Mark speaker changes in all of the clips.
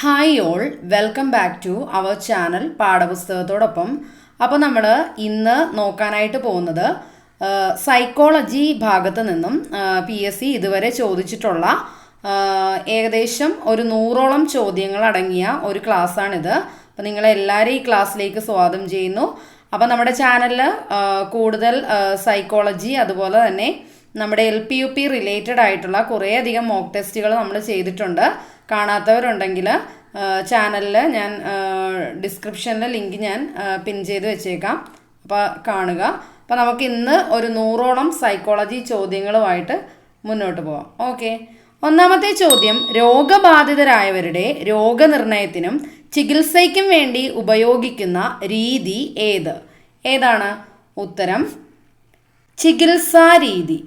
Speaker 1: Hi all welcome back to our channel പാഠപുസ്തകത്തോടൊപ്പം അപ്പോൾ നമ്മൾ ഇന്ന് നോക്കാനായിട്ട് പോകുന്നത് സൈക്കോളജി ഭാഗത്ത് നിന്നും പി എസ് സി ഇതുവരെ ചോദിച്ചിട്ടുള്ള ഏകദേശം ഒരു നൂറോളം ചോദ്യങ്ങൾ അടങ്ങിയ ഒരു ക്ലാസ്സാണിത്. അപ്പോൾ നിങ്ങളെല്ലാവരും ഈ ക്ലാസ്സിലേക്ക് സ്വാഗതം ചെയ്യുന്നു. അപ്പോൾ നമ്മുടെ ചാനലിൽ കൂടുതൽ സൈക്കോളജി അതുപോലെ തന്നെ നമ്മുടെ L P U P related ആയിട്ടുള്ള കുറേയധികം മോക്ക് ടെസ്റ്റുകൾ നമ്മൾ ചെയ്തിട്ടുണ്ട്. കാണാത്തവരുണ്ടെങ്കിൽ ചാനലിൽ ഞാൻ ഡിസ്ക്രിപ്ഷനിൽ ലിങ്ക് ഞാൻ പിൻ ചെയ്ത് വെച്ചേക്കാം. അപ്പോൾ കാണുക. അപ്പോൾ നമുക്ക് ഇന്ന് ഒരു നൂറോളം സൈക്കോളജി ചോദ്യങ്ങളുമായിട്ട് മുന്നോട്ട് പോവാം. ഓക്കെ. ഒന്നാമത്തെ ചോദ്യം രോഗബാധിതരായവരുടെ രോഗനിർണയത്തിനും ചികിത്സയ്ക്കും വേണ്ടി ഉപയോഗിക്കുന്ന രീതി ഏത്? ഏതാണ്? ഉത്തരം ചികിത്സാ രീതി.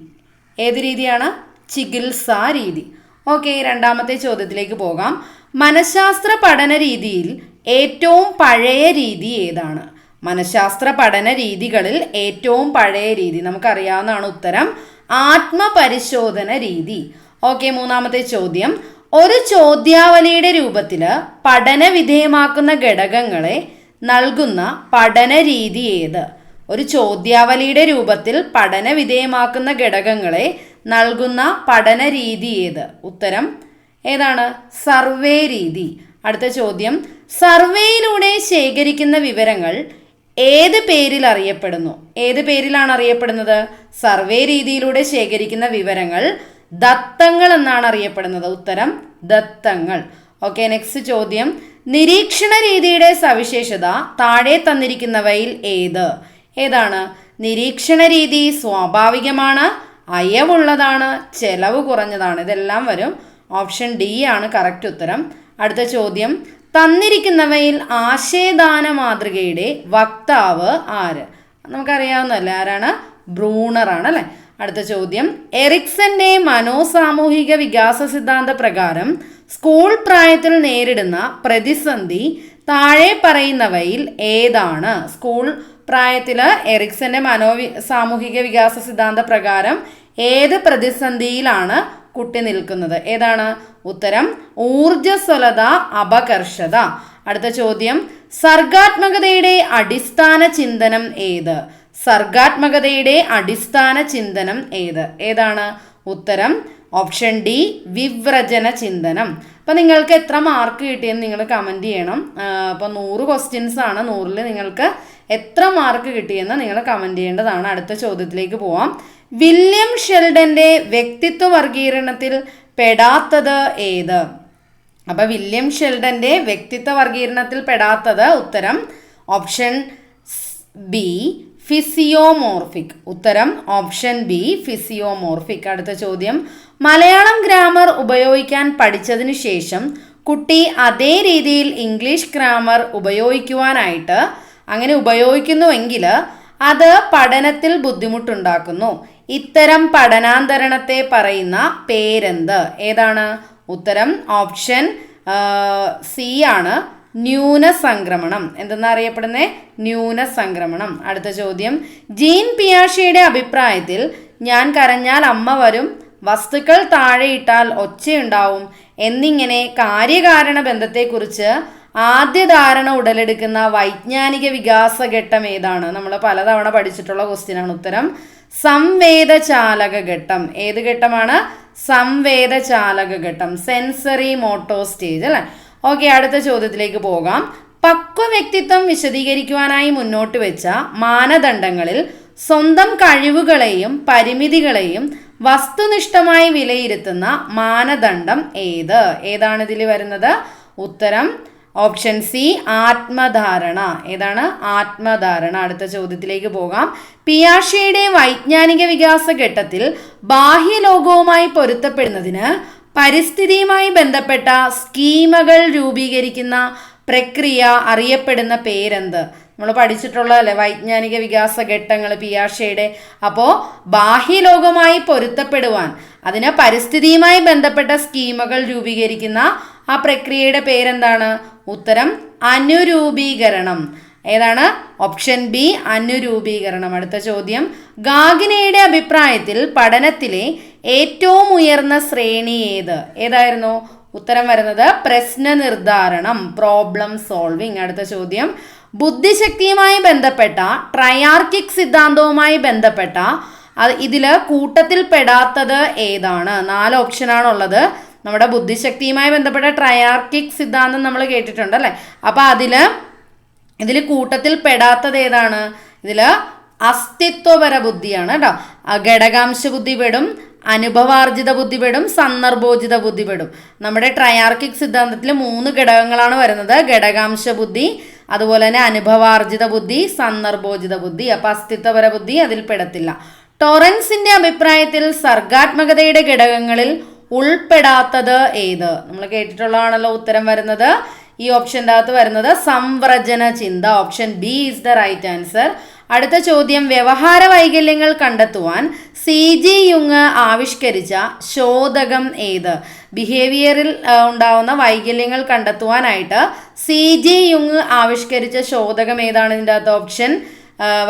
Speaker 1: ഏത് രീതിയാണ്? ചികിത്സാ രീതി. ഓക്കെ രണ്ടാമത്തെ ചോദ്യത്തിലേക്ക് പോകാം. മനഃശാസ്ത്ര പഠന രീതിയിൽ ഏറ്റവും പഴയ രീതി ഏതാണ്? മനഃശാസ്ത്ര പഠന രീതികളിൽ ഏറ്റവും പഴയ രീതി. നമുക്കറിയാവുന്നതാണ് ഉത്തരം. ആത്മപരിശോധന രീതി. ഓക്കെ മൂന്നാമത്തെ ചോദ്യം. ഒരു ചോദ്യാവലിയുടെ രൂപത്തിൽ പഠന വിധേയമാക്കുന്ന ഘടകങ്ങളെ നൽകുന്ന പഠന രീതി ഏത്? ഒരു ചോദ്യാവലിയുടെ രൂപത്തിൽ പഠന വിധേയമാക്കുന്ന ഘടകങ്ങളെ നൽകുന്ന പഠന രീതി ഏത്? ഉത്തരം ഏതാണ്? സർവേ രീതി. അടുത്ത ചോദ്യം സർവേയിലൂടെ ശേഖരിക്കുന്ന വിവരങ്ങൾ ഏത് പേരിൽ അറിയപ്പെടുന്നു? ഏത് പേരിലാണ് അറിയപ്പെടുന്നത്? സർവേ രീതിയിലൂടെ ശേഖരിക്കുന്ന വിവരങ്ങൾ ദത്തങ്ങൾ എന്നാണ് അറിയപ്പെടുന്നത്. ഉത്തരം ദത്തങ്ങൾ. ഓക്കെ നെക്സ്റ്റ് ചോദ്യം നിരീക്ഷണ രീതിയുടെ സവിശേഷത താഴെ തന്നിരിക്കുന്നവയിൽ ഏത്? ഏതാണ്? നിരീക്ഷണ രീതി സ്വാഭാവികമാണ് അയവുള്ളതാണ് ചെലവ് കുറഞ്ഞതാണ്. ഇതെല്ലാം വരും. ഓപ്ഷൻ ഡി ആണ് കറക്റ്റ് ഉത്തരം. അടുത്ത ചോദ്യം. തന്നിരിക്കുന്നവയിൽ ആശയദാന മാതൃകയുടെ വക്താവ് ആര്? നമുക്കറിയാവുന്നല്ലേ ആരാണ്? ബ്രൂണറാണ് അല്ലേ? അടുത്ത ചോദ്യം. എറിക്സന്റെ മനോസാമൂഹിക വികാസ സിദ്ധാന്ത പ്രകാരം സ്കൂൾ പ്രായത്തിൽ നേരിടുന്ന പ്രതിസന്ധി താഴെ പറയുന്നവയിൽ ഏതാണ്? സ്കൂൾ പ്രായത്തിൽ എറിക്സന്റെ മനോവി സാമൂഹിക വികാസ സിദ്ധാന്ത പ്രകാരം ഏത് പ്രതിസന്ധിയിലാണ് കുട്ടി നിൽക്കുന്നത്? ഏതാണ്? ഉത്തരം ഊർജസ്വലത അപകർഷത. അടുത്ത ചോദ്യം സർഗാത്മകതയുടെ അടിസ്ഥാന ചിന്തനം ഏത്? സർഗാത്മകതയുടെ അടിസ്ഥാന ചിന്തനം ഏത്? ഏതാണ്? ഉത്തരം ഓപ്ഷൻ ഡി വിവ്രജന ചിന്തനം. അപ്പം നിങ്ങൾക്ക് എത്ര മാർക്ക് കിട്ടിയെന്ന് നിങ്ങൾ കമന്റ് ചെയ്യണം. അപ്പോൾ നൂറ് ക്വസ്റ്റ്യൻസ് ആണ് നൂറിൽ നിങ്ങൾക്ക് എത്ര മാർക്ക് കിട്ടിയെന്ന് നിങ്ങൾ കമന്റ് ചെയ്യേണ്ടതാണ്. അടുത്ത ചോദ്യത്തിലേക്ക് പോവാം. വില്യം ഷെൽഡന്റെ വ്യക്തിത്വ വർഗീകരണത്തിൽ പെടാത്തത് ഏത്? അപ്പോൾ വില്യം ഷെൽഡന്റെ വ്യക്തിത്വ വർഗീകരണത്തിൽ പെടാത്തത് ഉത്തരം ഓപ്ഷൻ ബി ഫിസിയോമോർഫിക്. ഉത്തരം ഓപ്ഷൻ ബി ഫിസിയോമോർഫിക്. അടുത്ത ചോദ്യം മലയാളം ഗ്രാമർ ഉപയോഗിക്കാൻ പഠിച്ചതിന് ശേഷം കുട്ടി അതേ രീതിയിൽ ഇംഗ്ലീഷ് ഗ്രാമർ ഉപയോഗിക്കുവാനായിട്ട് അങ്ങനെ ഉപയോഗിക്കുന്നുവെങ്കിൽ അത് പഠനത്തിൽ ബുദ്ധിമുട്ടുണ്ടാക്കുന്നു. ഇത്തരം പഠനാന്തരണത്തെ പറയുന്ന പേരെന്ത്? ഏതാണ്? ഉത്തരം ഓപ്ഷൻ സി ആണ് ന്യൂനസംക്രമണം. അറിയപ്പെടുന്നത് ന്യൂനസംക്രമണം. അടുത്ത ചോദ്യം. ജീൻ പിയാഷയുടെ അഭിപ്രായത്തിൽ ഞാൻ കരഞ്ഞാൽ അമ്മ വരും വസ്തുക്കൾ താഴെയിട്ടാൽ ഒച്ചയുണ്ടാവും. എന്നിങ്ങനെ കാര്യകാരണ ബന്ധത്തെക്കുറിച്ച് ആദ്യ ധാരണ ഉടലെടുക്കുന്ന വൈജ്ഞാനിക വികാസഘട്ടം ഏതാണ്? നമ്മൾ പലതവണ പഠിച്ചിട്ടുള്ള ക്വസ്റ്റ്യനാണ് ഉത്തരം. സംവേദചാലക ഘട്ടം. ഏത് ഘട്ടമാണ്? സംവേദചാലക ഘട്ടം സെൻസറി മോട്ടോ സ്റ്റേജ് അല്ലേ? ഓക്കെ അടുത്ത ചോദ്യത്തിലേക്ക് പോകാം. പക്വ വ്യക്തിത്വം വിശദീകരിക്കുവാനായി മുന്നോട്ട് വെച്ച മാനദണ്ഡങ്ങളിൽ സ്വന്തം കഴിവുകളെയും പരിമിതികളെയും വസ്തുനിഷ്ഠമായി വിലയിരുത്തുന്ന മാനദണ്ഡം ഏത്? ഏതാണ് ഇതിൽ വരുന്നത്? ഉത്തരം ഓപ്ഷൻ സി ആത്മധാരണ. ഏതാണ്? ആത്മധാരണ. അടുത്ത ചോദ്യത്തിലേക്ക് പോകാം. പിയാഷയുടെ വൈജ്ഞാനിക വികാസ ഘട്ടത്തിൽ ബാഹ്യലോകവുമായി പൊരുത്തപ്പെടുന്നതിന് പരിസ്ഥിതിയുമായി ബന്ധപ്പെട്ട സ്കീമകൾ രൂപീകരിക്കുന്ന പ്രക്രിയ അറിയപ്പെടുന്ന പേരെന്ത്? നമ്മൾ പഠിച്ചിട്ടുള്ളതല്ലേ വൈജ്ഞാനിക വികാസ ഘട്ടങ്ങൾ പിയാഷയുടെ. അപ്പോൾ ബാഹ്യലോകമായി പൊരുത്തപ്പെടുവാൻ അതിന് പരിസ്ഥിതിയുമായി ബന്ധപ്പെട്ട സ്കീമുകൾ രൂപീകരിക്കുന്ന ആ പ്രക്രിയയുടെ പേരെന്താണ്? ഉത്തരം അനുരൂപീകരണം. ഏതാണ്? ഓപ്ഷൻ ബി അനുരൂപീകരണം. അടുത്ത ചോദ്യം ഗാഗിനയുടെ അഭിപ്രായത്തിൽ പഠനത്തിലെ ഏറ്റവും ഉയർന്ന ശ്രേണി ഏത്? ഏതായിരുന്നു? ഉത്തരം വരുന്നത് പ്രശ്ന നിർദ്ധാരണം പ്രോബ്ലം സോൾവിങ് അടുത്ത ചോദ്യം. ബുദ്ധിശക്തിയുമായി ബന്ധപ്പെട്ട ട്രയാർക്കിക് സിദ്ധാന്തവുമായി ബന്ധപ്പെട്ട അത് ഇതിൽ കൂട്ടത്തിൽ പെടാത്തത് ഏതാണ്? നാല് ഓപ്ഷനാണ് ഉള്ളത് നമ്മുടെ ബുദ്ധിശക്തിയുമായി ബന്ധപ്പെട്ട ട്രയാർക്കിക് സിദ്ധാന്തം നമ്മൾ കേട്ടിട്ടുണ്ട് അല്ലേ? അപ്പോൾ അതിൽ ഇതിൽ കൂട്ടത്തിൽ പെടാത്തത് ഏതാണ്? ഇതിൽ അസ്തിത്വപര ബുദ്ധിയാണ് കേട്ടോ. ഘടകാംശ ബുദ്ധി പെടും അനുഭവാർജിത ബുദ്ധി പെടും സന്ദർഭോചിത ബുദ്ധി പെടും നമ്മുടെ ട്രയാർക്കിക് സിദ്ധാന്തത്തിൽ മൂന്ന് ഘടകങ്ങളാണ് വരുന്നത്. ഘടകാംശ ബുദ്ധി അതുപോലെ തന്നെ അനുഭവാർജിത ബുദ്ധി സന്ദർഭോചിത ബുദ്ധി. അപ്പൊ അസ്തിത്വപര ബുദ്ധി അതിൽ പെടത്തില്ല. ടോറൻസിന്റെ അഭിപ്രായത്തിൽ സർഗാത്മകതയുടെ ഘടകങ്ങളിൽ ഉൾപ്പെടാത്തത് ഏത്? നമ്മൾ കേട്ടിട്ടുള്ളതാണല്ലോ ഉത്തരം വരുന്നത്. ഈ ഓപ്ഷന്റെ അകത്ത് വരുന്നത് സംവ്രജന ചിന്ത option B is the right answer അടുത്ത ചോദ്യം വ്യവഹാര വൈകല്യങ്ങൾ കണ്ടെത്തുവാൻ സി ജി യുങ് ആവിഷ്കരിച്ച ശോധകം ഏത്? ബിഹേവിയറിൽ ഉണ്ടാവുന്ന വൈകല്യങ്ങൾ കണ്ടെത്തുവാനായിട്ട് സി ജി യുങ് ആവിഷ്കരിച്ച ശോധകം ഏതാണ്? ഇതിന്റെ അകത്ത് ഓപ്ഷൻ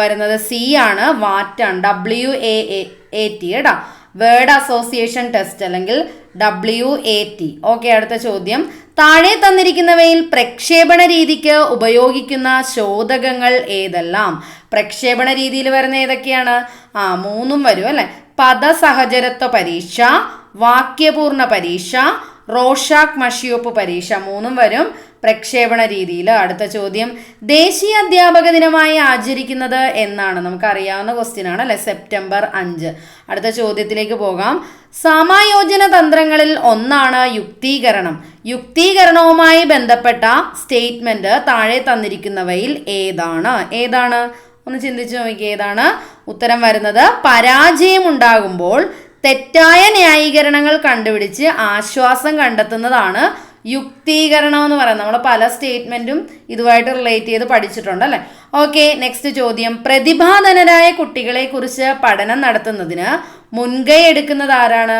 Speaker 1: വരുന്നത് സി ആണ്. വാറ്റാണ് ഡബ്ല്യു എ എ ടി. കേട്ടോ വേർഡ് അസോസിയേഷൻ ടെസ്റ്റ് അല്ലെങ്കിൽ ഡബ്ല്യു എ ടി ഓക്കെ അടുത്ത ചോദ്യം. താഴെ തന്നിരിക്കുന്നവയിൽ പ്രക്ഷേപണ രീതിക്ക് ഉപയോഗിക്കുന്ന ശോധകങ്ങൾ ഏതെല്ലാം? പ്രക്ഷേപണ രീതിയിൽ വരുന്ന ഏതൊക്കെയാണ്? ആ മൂന്നും വരും അല്ലെ? പദസഹചരത്വ പരീക്ഷ വാക്യപൂർണ പരീക്ഷ റോഷാക് മഷിയോപ്പ് പരീക്ഷ മൂന്നും വരും. പ്രക്ഷേപണ രീതിയിൽ അടുത്ത ചോദ്യം ദേശീയ അധ്യാപക ദിനമായി ആചരിക്കുന്നത് എന്നാണ്. നമുക്കറിയാവുന്ന ക്വസ്റ്റ്യൻ ആണ് അല്ലെ? സെപ്റ്റംബർ അഞ്ച്. അടുത്ത ചോദ്യത്തിലേക്ക് പോകാം. സമായോജന തന്ത്രങ്ങളിൽ ഒന്നാണ് യുക്തീകരണം. യുക്തീകരണവുമായി ബന്ധപ്പെട്ട സ്റ്റേറ്റ്മെന്റ് താഴെ തന്നിരിക്കുന്നവയിൽ ഏതാണ്? ഏതാണ്? ഒന്ന് ചിന്തിച്ചു നോക്കി ഏതാണ്? ഉത്തരം വരുന്നത് പരാജയം ഉണ്ടാകുമ്പോൾ തെറ്റായ ന്യായീകരണങ്ങൾ കണ്ടുപിടിച്ച് ആശ്വാസം കണ്ടെത്തുന്നതാണ് യുക്തീകരണം എന്ന് പറയുന്നത്. നമ്മൾ പല സ്റ്റേറ്റ്മെന്റും ഇതുമായിട്ട് റിലേറ്റ് ചെയ്ത് പഠിച്ചിട്ടുണ്ട് അല്ലേ? ഓക്കെ നെക്സ്റ്റ് ചോദ്യം. പ്രതിഭാധനരായ കുട്ടികളെ കുറിച്ച് പഠനം നടത്തുന്നതിന് മുൻകൈ എടുക്കുന്നത് ആരാണ്?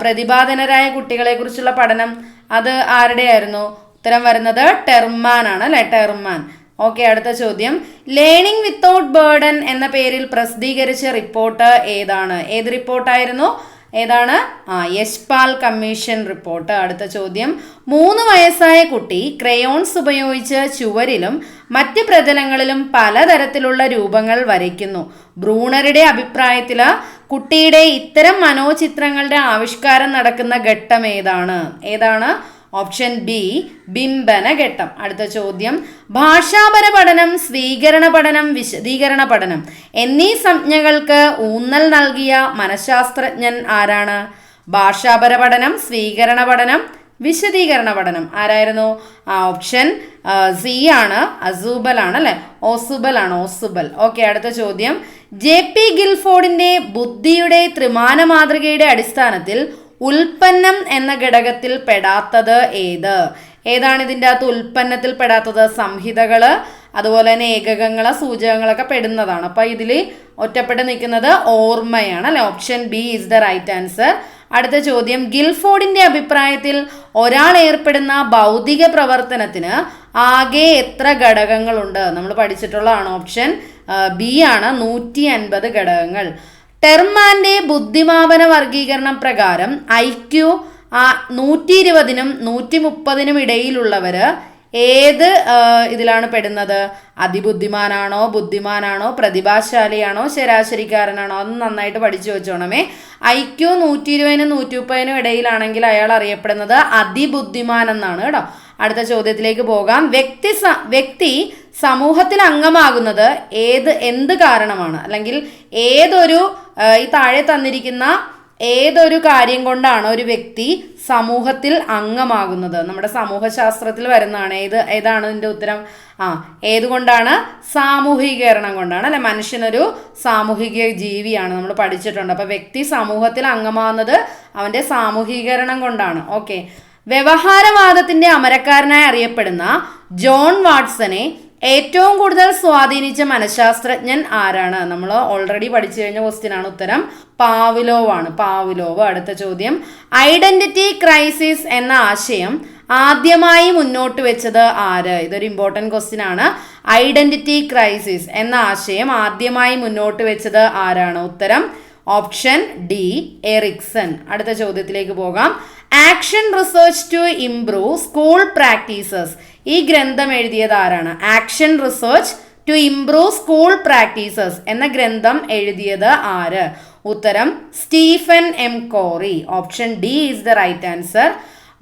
Speaker 1: പ്രതിഭാധനരായ കുട്ടികളെ കുറിച്ചുള്ള പഠനം. അത് ആരുടെയായിരുന്നു? ഉത്തരം വരുന്നത് ടെർമാൻ ആണ് അല്ലേ? ടെർമാൻ. ഓക്കെ അടുത്ത ചോദ്യം. ലേണിംഗ് വിത്തൗട്ട് ബേർഡൻ എന്ന പേരിൽ പ്രസിദ്ധീകരിച്ച റിപ്പോർട്ട് ഏതാണ്? ഏത് റിപ്പോർട്ടായിരുന്നു? ഏതാണ്? ആ യശ്പാൽ കമ്മീഷൻ റിപ്പോർട്ട്. അടുത്ത ചോദ്യം. മൂന്ന് വയസ്സായ കുട്ടി ക്രയോൺസ് ഉപയോഗിച്ച് ചുവരിലും മറ്റ് പ്രതലങ്ങളിലും പലതരത്തിലുള്ള രൂപങ്ങൾ വരയ്ക്കുന്നു. ബ്രൂണറുടെ അഭിപ്രായത്തിൽ കുട്ടിയുടെ ഇത്തരം മനോചിത്രങ്ങളുടെ ആവിഷ്കാരം നടക്കുന്ന ഘട്ടം ഏതാണ്? ഏതാണ്? ഓപ്ഷൻ ബി ബിംബന ഘട്ടം അടുത്ത ചോദ്യം ഭാഷാപര പഠനം സ്വീകരണ പഠനം വിശദീകരണ പഠനം എന്നീ സംജ്ഞകൾക്ക് ഊന്നൽ നൽകിയ മനഃശാസ്ത്രജ്ഞൻ ആരാണ്? ഭാഷാപര പഠനം സ്വീകരണ പഠനം വിശദീകരണ പഠനം ആരായിരുന്നു ആ ഓപ്ഷൻ സി ആണ്. അസൂബൽ ആണ് അല്ലെ? ഓസുബൽ ആണ് ഓസുബൽ. ഓക്കെ അടുത്ത ചോദ്യം. ജെ പി ഗിൽഫോർഡിന്റെ ബുദ്ധിയുടെ ത്രിമാന മാതൃകയുടെ അടിസ്ഥാനത്തിൽ ഉൽപ്പന്നം എന്ന ഘടകത്തിൽ പെടാത്തത് ഏത്? ഏതാണ് ഇതിന്റെ അകത്ത് ഉൽപ്പന്നത്തിൽ പെടാത്തത്? സംഹിതകൾ അതുപോലെ തന്നെ ഏകകങ്ങൾ സൂചകങ്ങളൊക്കെ പെടുന്നതാണ്. അപ്പോൾ ഇതിൽ ഒറ്റപ്പെട്ട് നിൽക്കുന്നത് ഓർമ്മയാണ് അല്ലെ? Option B is the right answer അടുത്ത ചോദ്യം ഗിൽഫോർഡിന്റെ അഭിപ്രായത്തിൽ ഒരാൾ ഏർപ്പെടുന്ന ഭൗതിക പ്രവർത്തനത്തിന് ആകെ എത്ര ഘടകങ്ങളുണ്ട്? നമ്മൾ പഠിച്ചിട്ടുള്ളതാണ്. ഓപ്ഷൻ ബി ആണ് നൂറ്റി അൻപത് ഘടകങ്ങൾ. ടെർമാന്റെ ബുദ്ധിമാപന വർഗീകരണം പ്രകാരം ഐ ക്യു ആ നൂറ്റി ഇരുപതിനും നൂറ്റി മുപ്പതിനും ഇടയിലുള്ളവർ ഏത് ഇതിലാണ് പെടുന്നത്? അതിബുദ്ധിമാനാണോ ബുദ്ധിമാനാണോ പ്രതിഭാശാലിയാണോ ശരാശരിക്കാരനാണോ? അത് നന്നായിട്ട് പഠിച്ചു വെച്ചോണമേ ഐ ക്യു നൂറ്റി ഇരുപതിനും നൂറ്റി മുപ്പതിനും ഇടയിലാണെങ്കിൽ അയാൾ അറിയപ്പെടുന്നത് അതിബുദ്ധിമാൻ എന്നാണ് കേട്ടോ. അടുത്ത ചോദ്യത്തിലേക്ക് പോകാം. വ്യക്തി വ്യക്തി സമൂഹത്തിൽ അംഗമാകുന്നത് ഏത് എന്ത് കാരണമാണ്? അല്ലെങ്കിൽ ഏതൊരു ഈ താഴെ തന്നിരിക്കുന്ന ഏതൊരു കാര്യം കൊണ്ടാണ് ഒരു വ്യക്തി സമൂഹത്തിൽ അംഗമാകുന്നത്? നമ്മുടെ സമൂഹശാസ്ത്രത്തിൽ വരുന്നതാണ് ഏത് ഏതാണ് ഇതിന്റെ ഉത്തരം? ആ ഏതുകൊണ്ടാണ്? സാമൂഹികീകരണം കൊണ്ടാണ്. അല്ലെ മനുഷ്യനൊരു സാമൂഹിക ജീവിയാണ്. നമ്മൾ പഠിച്ചിട്ടുണ്ട്. അപ്പൊ വ്യക്തി സമൂഹത്തിൽ അംഗമാകുന്നത് അവന്റെ സാമൂഹികീകരണം കൊണ്ടാണ്. ഓക്കെ. വ്യവഹാരവാദത്തിന്റെ അമരക്കാരനായി അറിയപ്പെടുന്ന ജോൺ വാട്സനെ ഏറ്റവും കൂടുതൽ സ്വാധീനിച്ച മനഃശാസ്ത്രജ്ഞൻ ആരാണ്? നമ്മൾ ഓൾറെഡി പഠിച്ചു കഴിഞ്ഞ ക്വസ്റ്റ്യൻ ആണ് ഉത്തരം. പാവിലോവ് ആണ്. പാവിലോവ്. അടുത്ത ചോദ്യം. ഐഡന്റിറ്റി ക്രൈസിസ് എന്ന ആശയം ആദ്യമായി മുന്നോട്ട് വെച്ചത് ആര്? ഇതൊരു ഇമ്പോർട്ടന്റ് ക്വസ്റ്റ്യൻ ആണ്. ഐഡന്റിറ്റി ക്രൈസിസ് എന്ന ആശയം ആദ്യമായി മുന്നോട്ട് വെച്ചത് ആരാണ്? ഉത്തരം. Option D. എറിക്സൺ. അടുത്ത ചോദ്യത്തിലേക്ക് പോകാം. Action research to improve school practices ഈ ഗ്രന്ഥം എഴുതിയത് ആരാണ്? Action research to improve school practices എന്ന ഗ്രന്ഥം എഴുതിയത് ആര്? ഉത്തരം Stephen M Corey. Option D is the right answer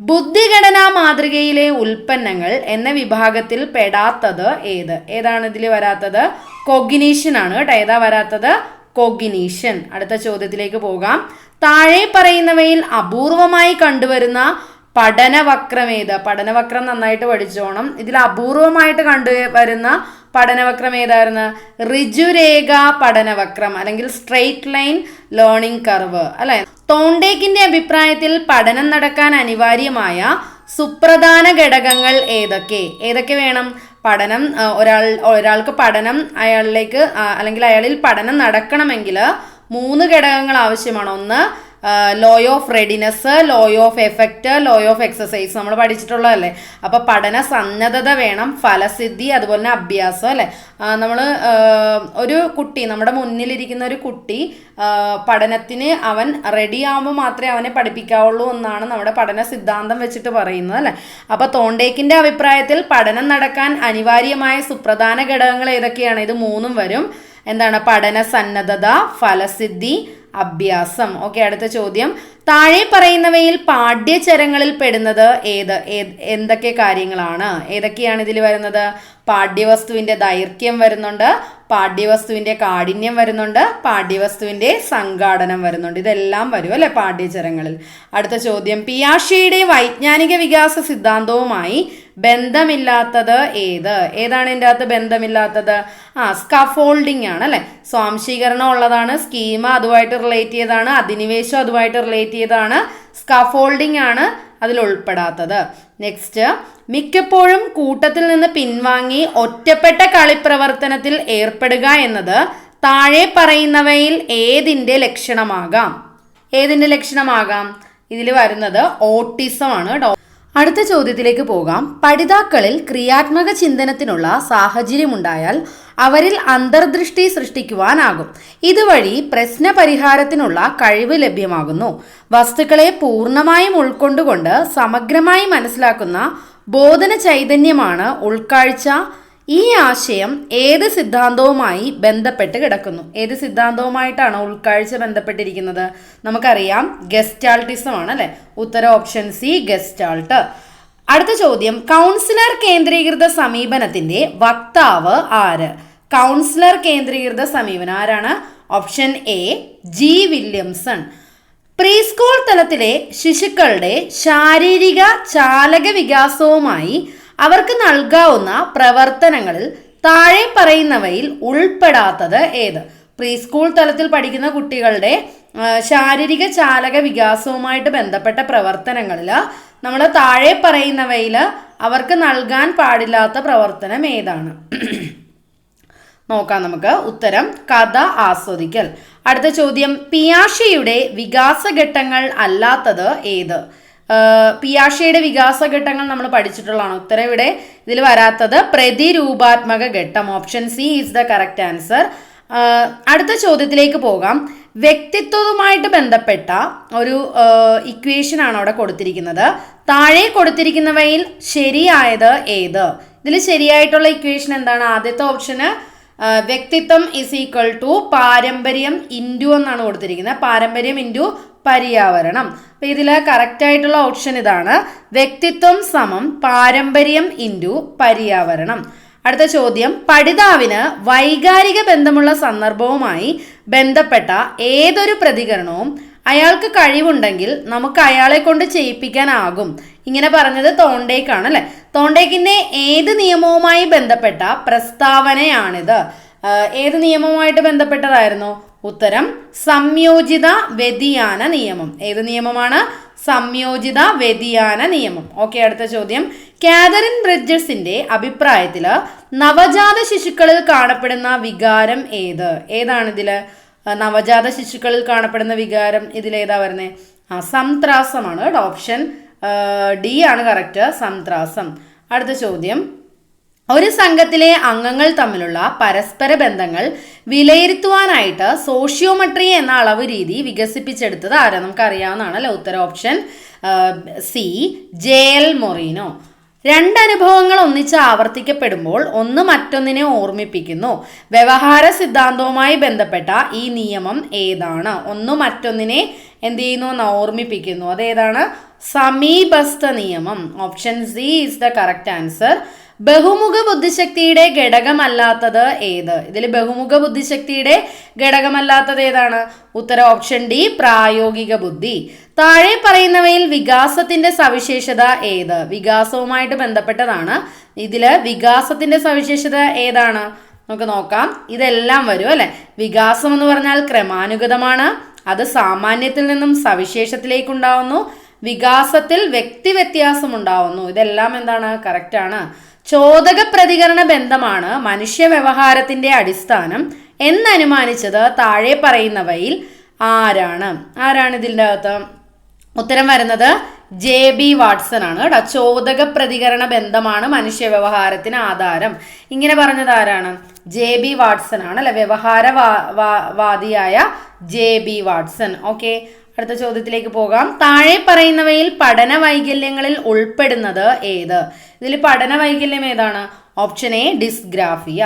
Speaker 1: ബുദ്ധിഘടനാ മാതൃകയിലെ ഉൽപ്പന്നങ്ങൾ എന്ന വിഭാഗത്തിൽ പെടാത്തത് ഏത്? ഏതാണ് ഇതിൽ വരാത്തത്? കൊഗിനീഷൻ ആണ് കേട്ടോ. ഏതാ വരാത്തത്? കൊഗിനീഷൻ അടുത്ത ചോദ്യത്തിലേക്ക് പോകാം. താഴെ പറയുന്നവയിൽ അപൂർവമായി കണ്ടുവരുന്ന പഠനവക്രം ഏത് പഠനവക്രം നന്നായിട്ട് പഠിച്ചോണം. ഇതിൽ അപൂർവമായിട്ട് കണ്ടു വരുന്ന പഠനവക്രം ഏതായിരുന്നു? ഋജുരേഖ പഠനവക്രം അല്ലെങ്കിൽ സ്ട്രെയിറ്റ് ലൈൻ ലേണിംഗ് കർവ് അല്ലെ? തോണ്ടേക്കിന്റെ അഭിപ്രായത്തിൽ പഠനം നടക്കാൻ അനിവാര്യമായ സുപ്രധാന ഘടകങ്ങൾ ഏതൊക്കെ? ഏതൊക്കെ വേണം? പഠനം ഒരാൾ ഒരാൾക്ക് പഠനം അയാളിലേക്ക് അല്ലെങ്കിൽ അയാളിൽ പഠനം നടക്കണമെങ്കിൽ മൂന്ന് ഘടകങ്ങൾ ആവശ്യമാണ്. ഒന്ന് law of readiness law of effect law of exercise നമ്മൾ പഠിച്ചിട്ടുള്ളതല്ലേ? അപ്പോൾ പഠന സന്നദ്ധത വേണം ഫലസിദ്ധി അതുപോലെ തന്നെ അഭ്യാസം അല്ലേ? നമ്മൾ ഒരു കുട്ടി നമ്മുടെ മുന്നിലിരിക്കുന്ന ഒരു കുട്ടി പഠനത്തിന് അവൻ റെഡി ആകുമ്പോൾ മാത്രമേ അവനെ പഠിപ്പിക്കാവുള്ളൂ എന്നാണ് നമ്മുടെ പഠന സിദ്ധാന്തം വെച്ചിട്ട് പറയുന്നത് അല്ലേ? അപ്പോൾ തോണ്ടേക്കിന്റെ അഭിപ്രായത്തിൽ പഠനം നടക്കാൻ അനിവാര്യമായ സുപ്രധാന ഘടകങ്ങൾ ഏതൊക്കെയാണ്? ഇത് മൂന്നും വരും. എന്താണ്? പഠന സന്നദ്ധത ഫലസിദ്ധി അഭ്യാസം. ഓക്കെ അടുത്ത ചോദ്യം. താഴെ പറയുന്നവയിൽ പാഠ്യചരങ്ങളിൽ പെടുന്നത് ഏത് എന്തൊക്കെ കാര്യങ്ങളാണ്? ഏതൊക്കെയാണ് ഇതിൽ വരുന്നത്? പാഠ്യവസ്തുവിന്റെ ദൈർഘ്യം വരുന്നുണ്ട് പാഠ്യവസ്തുവിന്റെ കാഠിന്യം വരുന്നുണ്ട് പാഠ്യവസ്തുവിന്റെ സംഘാടനം വരുന്നുണ്ട്. ഇതെല്ലാം വരും അല്ലെ പാഠ്യചരങ്ങളിൽ. അടുത്ത ചോദ്യം. പിയാഷയുടെ വൈജ്ഞാനിക വികാസ സിദ്ധാന്തവുമായി ബന്ധമില്ലാത്തത് ഏത്? ഏതാണ് ഇതിന്റെ അകത്ത് ബന്ധമില്ലാത്തത്? ആ സ്കഫോൾഡിംഗ് ആണ് അല്ലെ? സ്വാംശീകരണം ഉള്ളതാണ് സ്കീമ അതുമായിട്ട് റിലേറ്റ് ചെയ്തതാണ് അധിനിവേശം അതുമായിട്ട് റിലേറ്റ് ചെയ്തതാണ് സ്കഫോൾഡിംഗ് ആണ് അതിൽ ഉൾപ്പെടാത്തത്. നെക്സ്റ്റ് മിക്കപ്പോഴും കൂട്ടത്തിൽ നിന്ന് പിൻവാങ്ങി ഒറ്റപ്പെട്ട കളിപ്രവർത്തനത്തിൽ ഏർപ്പെടുക എന്നത് താഴെ പറയുന്നവയിൽ ഏതിന്റെ ലക്ഷണമാകാം? ഏതിന്റെ ലക്ഷണമാകാം? ഇതിൽ വരുന്നത് ഓട്ടിസം ആണ്. കേട്ടോ അടുത്ത ചോദ്യത്തിലേക്ക് പോകാം. പഠിതാക്കളിൽ ക്രിയാത്മക ചിന്തനത്തിനുള്ള സാഹചര്യമുണ്ടായാൽ അവരിൽ അന്തർദൃഷ്ടി സൃഷ്ടിക്കുവാനാകും. ഇതുവഴി പ്രശ്ന പരിഹാരത്തിനുള്ള കഴിവ് ലഭ്യമാകുന്നു. വസ്തുക്കളെ പൂർണമായും ഉൾക്കൊണ്ടുകൊണ്ട് സമഗ്രമായി മനസ്സിലാക്കുന്ന ബോധന ചൈതന്യമാണ് ഉൾക്കാഴ്ച ഈ ആശയം ഏത് സിദ്ധാന്തവുമായി ബന്ധപ്പെട്ട് കിടക്കുന്നു? ഏത് സിദ്ധാന്തവുമായിട്ടാണ് ഉൾക്കാഴ്ച ബന്ധപ്പെട്ടിരിക്കുന്നത്? നമുക്കറിയാം ഗസ്റ്റാൾട്ടിസം ആണ് അല്ലെ? ഉത്തര ഓപ്ഷൻ സി ഗസ്റ്റാൾട്ട്. അടുത്ത ചോദ്യം കൗൺസിലർ കേന്ദ്രീകൃത സമീപനത്തിന്റെ വക്താവ് ആര്? കൗൺസിലർ കേന്ദ്രീകൃത സമീപനം ആരാണ്? Option A G Williamson. Preschool തലത്തിലെ ശിശുക്കളുടെ ശാരീരിക ചാലക വികാസവുമായി അവർക്ക് നൽകാവുന്ന പ്രവർത്തനങ്ങളിൽ താഴെ പറയുന്നവയിൽ ഉൾപ്പെടാത്തത് ഏത്? പ്രീ സ്കൂൾ തലത്തിൽ പഠിക്കുന്ന കുട്ടികളുടെ ശാരീരിക ചാലക വികാസവുമായിട്ട് ബന്ധപ്പെട്ട പ്രവർത്തനങ്ങളിൽ നമ്മൾ താഴെ പറയുന്നവയിൽ അവർക്ക് നൽകാൻ പാടില്ലാത്ത പ്രവർത്തനം ഏതാണ്? നോക്കാം നമുക്ക്. ഉത്തരം കഥ ആസ്വദിക്കൽ. അടുത്ത ചോദ്യം പിയാഷയുടെ വികാസഘട്ടങ്ങൾ അല്ലാത്തത് ഏത്? ആഹ് വികാസ ഘട്ടങ്ങൾ നമ്മൾ പഠിച്ചിട്ടുള്ളതാണ്. ഉത്തരം ഇവിടെ ഇതിൽ വരാത്തത് പ്രതിരൂപാത്മക ഘട്ടം. Option C is the correct answer അടുത്ത ചോദ്യത്തിലേക്ക് പോകാം. വ്യക്തിത്വവുമായിട്ട് ബന്ധപ്പെട്ട ഒരു ഇക്വേഷൻ ആണ് അവിടെ കൊടുത്തിരിക്കുന്നത്. താഴെ കൊടുത്തിരിക്കുന്നവയിൽ ശരിയായത് ഏത്? ഇതിൽ ശരിയായിട്ടുള്ള ഇക്വേഷൻ എന്താണ്? ആദ്യത്തെ ഓപ്ഷന് വ്യക്തിത്വം ഇസ് ഈക്വൽ ടു പാരമ്പര്യം ഇൻഡു എന്നാണ് കൊടുത്തിരിക്കുന്നത്. പാരമ്പര്യം ഇൻഡു പര്യാവരണം. അപ്പൊ ഇതിൽ കറക്റ്റ് ആയിട്ടുള്ള ഓപ്ഷൻ ഇതാണ്. വ്യക്തിത്വം സമം പാരമ്പര്യം ഇന്റു പര്യാവരണം. അടുത്ത ചോദ്യം. പഠിതാവിന് വൈകാരിക ബന്ധമുള്ള സന്ദർഭവുമായി ബന്ധപ്പെട്ട ഏതൊരു പ്രതികരണവും അയാൾക്ക് കഴിവുണ്ടെങ്കിൽ നമുക്ക് അയാളെ കൊണ്ട് ചെയ്യിപ്പിക്കാനാകും. ഇങ്ങനെ പറഞ്ഞത് തോണ്ടേക്കാണ് അല്ലെ? തോണ്ടേക്കിന്റെ ഏത് നിയമവുമായി ബന്ധപ്പെട്ട പ്രസ്താവനയാണിത്. ഏത് നിയമവുമായിട്ട് ബന്ധപ്പെട്ടതായിരുന്നു? ഉത്തരം സംയോജിത വ്യതിയാന നിയമം. ഏത് നിയമമാണ്? സംയോജിത വ്യതിയാന നിയമം. ഓക്കെ അടുത്ത ചോദ്യം. കാതറിൻ ബ്രിഡ്ജസിന്റെ അഭിപ്രായത്തിൽ നവജാത ശിശുക്കളിൽ കാണപ്പെടുന്ന വികാരം ഏത്? ഏതാണ് ഇതിൽ? നവജാത ശിശുക്കളിൽ കാണപ്പെടുന്ന വികാരം ഇതിലേതാ വരുന്നത് ആ സംത്രാസമാണ് കേട്ടോ ഓപ്ഷൻ ഡി ആണ് കറക്റ്റ് സംത്രാസം. അടുത്ത ചോദ്യം. ഒരു സംഘത്തിലെ അംഗങ്ങൾ തമ്മിലുള്ള പരസ്പര ബന്ധങ്ങൾ വിലയിരുത്തുവാനായിട്ട് സോഷ്യോമെട്രി എന്ന അളവ് രീതി വികസിപ്പിച്ചെടുത്തത് ആരാ? നമുക്കറിയാവുന്നതാണല്ലോ ഉത്തര option C J L Moreno. രണ്ട് അനുഭവങ്ങൾ ഒന്നിച്ച് ആവർത്തിക്കപ്പെടുമ്പോൾ ഒന്ന് മറ്റൊന്നിനെ ഓർമ്മിപ്പിക്കുന്നു. വ്യവഹാര സിദ്ധാന്തവുമായി ബന്ധപ്പെട്ട ഈ നിയമം ഏതാണ്? ഒന്ന് മറ്റൊന്നിനെ എന്ത് ചെയ്യുന്നു എന്ന് ഓർമ്മിപ്പിക്കുന്നു. അതേതാണ്? സമീപസ്ഥ നിയമം. Option C is the correct answer ബഹുമുഖ ബുദ്ധിശക്തിയുടെ ഘടകമല്ലാത്തത് ഏത്? ഇതിൽ ബഹുമുഖ ബുദ്ധിശക്തിയുടെ ഘടകമല്ലാത്തത് ഏതാണ്? ഉത്തര ഓപ്ഷൻ ഡി പ്രായോഗിക ബുദ്ധി. താഴെ പറയുന്നവയിൽ വികാസത്തിന്റെ സവിശേഷത ഏത്? വികാസവുമായിട്ട് ബന്ധപ്പെട്ടതാണ്. ഇതിൽ വികാസത്തിന്റെ സവിശേഷത ഏതാണ്? നമുക്ക് നോക്കാം. ഇതെല്ലാം വരും അല്ലെ? വികാസം എന്ന് പറഞ്ഞാൽ ക്രമാനുഗതമാണ്. അത് സാമാന്യത്തിൽ നിന്നും സവിശേഷത്തിലേക്കുണ്ടാവുന്നു. വികാസത്തിൽ വ്യക്തി വ്യത്യാസം ഉണ്ടാവുന്നു. ഇതെല്ലാം എന്താണ്? കറക്റ്റ് ആണ് ചോദക പ്രതികരണ ബന്ധമാണ് മനുഷ്യ വ്യവഹാരത്തിന്റെ അടിസ്ഥാനം എന്നനുമാനിച്ചത് താഴെ പറയുന്നവയിൽ ആരാണ്? ആരാണ് ഇതിന്റെ അകത്ത്? ഉത്തരം വരുന്നത് ജെ ബി വാട്സൺ ആണ് കേട്ടോ. ചോദക പ്രതികരണ ബന്ധമാണ് മനുഷ്യ വ്യവഹാരത്തിന് ആധാരം. ഇങ്ങനെ പറഞ്ഞത് ആരാണ്? ജെ ബി വാട്സൺ ആണ് അല്ലെ? വ്യവഹാര വാദിയായ ജെ ബി വാട്സൺ. ഓക്കെ. അടുത്ത ചോദ്യത്തിലേക്ക് പോകാം. താഴെ പറയുന്നവയിൽ പഠന വൈകല്യങ്ങളിൽ ഉൾപ്പെടുന്നത് ഏത്? ഇതിൽ പഠന വൈകല്യം ഏതാണ്? ഓപ്ഷൻ എ ഡിസ്ഗ്രാഫിയ